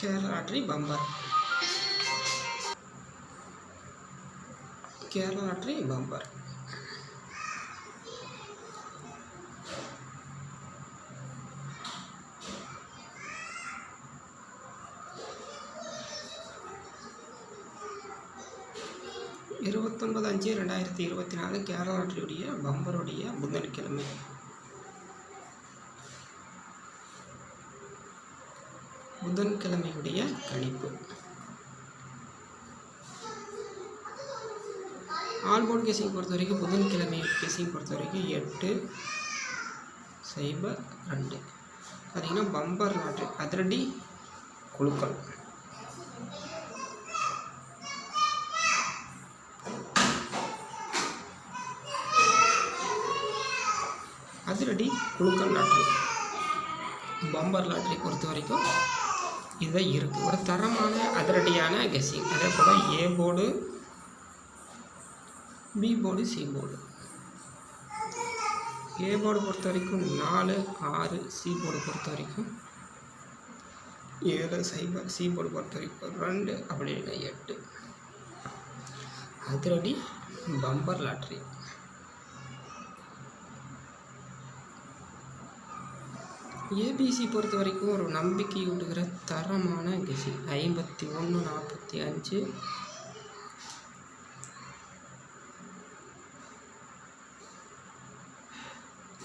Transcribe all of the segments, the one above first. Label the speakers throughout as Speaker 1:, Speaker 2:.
Speaker 1: Kerala lottery bumper Kerala lottery bumper இருபத்தொன்பது அஞ்சு ரெண்டாயிரத்தி இருபத்தி நாலு கேரள லாட்டரியுடைய பம்பருடைய புதன்கிழமை புதன்கிழமையுடைய கணிப்பு. ஆல்போர்ட் கேசிங் பொறுத்த வரைக்கும் புதன்கிழமை கேசிங் பொறுத்த வரைக்கும் எட்டு சைபர் ரெண்டு. பார்த்தீங்கன்னா பம்பர் லாட்ரி அதிரடி குழுக்கள். அதிரடி குழுக்கள் லாட்ரி. பம்பர் லாட்ரி பொறுத்த வரைக்கும் இதுதான் இருக்குது ஒரு தரமான அதிரடியான கெஸ்ஸிங் அதே போல் A board B board C board A board பொறுத்த வரைக்கும் நாலு ஆறு சி போர்டு பொறுத்த வரைக்கும் ஏழு சைபர் சி போர்டு பொறுத்த வரைக்கும் ரெண்டு அப்படி எட்டு. அதிரடி பம்பர் லாட்ரி ஏபிசி பொறுத்த வரைக்கும் ஒரு நம்பிக்கை ஊட்டுகிற தரமான கெசி. ஐம்பத்தி ஒன்று நாற்பத்தி அஞ்சு.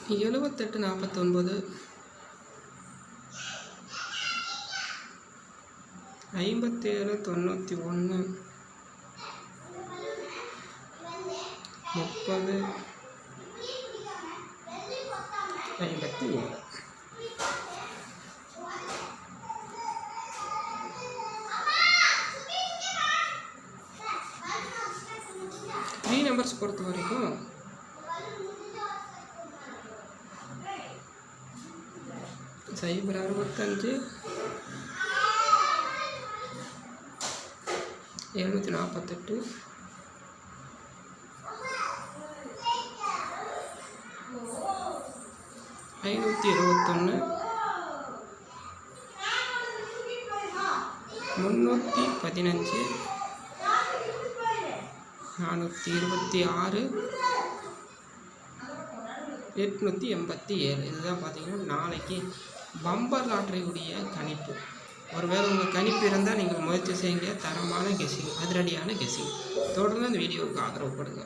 Speaker 1: எழுபத்தெட்டு நாற்பத்தொன்பது. ஐம்பத்தேழு தொண்ணூற்றி ஒன்று முப்பது. ஐம்பத்தி ஏழு. த்ரீ நம்பர்ஸ் பொறுத்த வரைக்கும் சைபர் அறுபத்தஞ்சு எழுநூற்றி நாற்பத்தெட்டு ஐநூற்றி இருபத்தொன்று முந்நூற்றி பதினஞ்சு. நானூற்றி இருபத்தி ஆறு. எட்நூற்றி எண்பத்தி ஏழு. இதுதான் பார்த்தீங்கன்னா நாளைக்கு பம்பர் லாட்டரியுடைய கணிப்பு. ஒருவேளை உங்கள் கணிப்பு இருந்தால் நீங்கள் முயற்சி செய்யுங்க. தரமான கெஸிங் அதிரடியான கெஸிங் தொடர்ந்து அந்த வீடியோவுக்கு ஆதரவு கொடுங்க.